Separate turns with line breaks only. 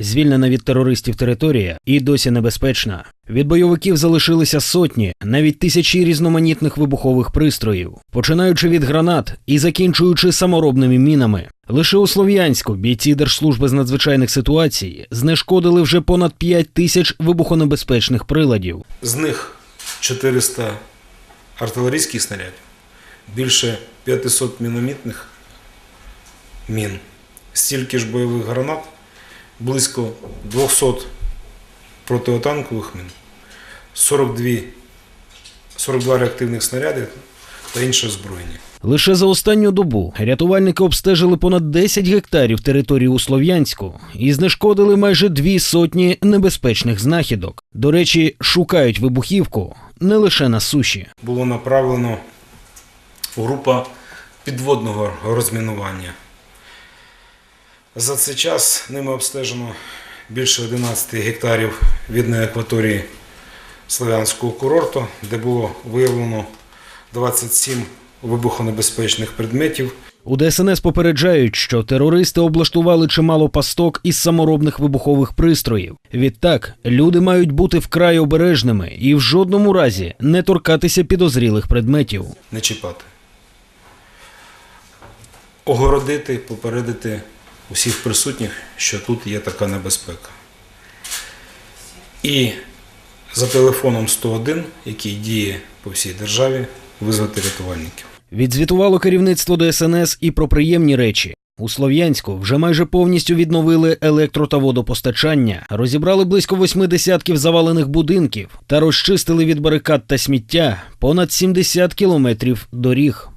Звільнена від терористів територія і досі небезпечна. Від бойовиків залишилися сотні, навіть тисячі різноманітних вибухових пристроїв, починаючи від гранат і закінчуючи саморобними мінами. Лише у Слов'янську бійці Держслужби з надзвичайних ситуацій знешкодили вже понад 5 тисяч вибухонебезпечних приладів.
З них 400 артилерійських снарядів, більше 500 мінометних мін, стільки ж бойових гранат, близько 200 протитанкових мін, 42, 42 реактивних снаряди та інше озброєння.
Лише за останню добу рятувальники обстежили понад 10 гектарів території у Слов'янську і знешкодили майже дві сотні небезпечних знахідок. До речі, шукають вибухівку не лише на суші.
було направлено група підводного розмінування. За цей час ними обстежено більше 11 гектарів від акваторії Слов'янського курорту, де було виявлено 27 вибухонебезпечних предметів.
У ДСНС попереджають, що терористи облаштували чимало пасток із саморобних вибухових пристроїв. Відтак, люди мають бути вкрай обережними і в жодному разі не торкатися підозрілих предметів.
не чіпати. Огородити, попередити усіх присутніх, що тут є така небезпека. І за телефоном 101, який діє по всій державі, визвати рятувальників.
Відзвітувало керівництво ДСНС і про приємні речі. У Слов'янську вже майже повністю відновили електро та водопостачання, розібрали близько восьми десятків завалених будинків та розчистили від барикад та сміття понад 70 кілометрів доріг.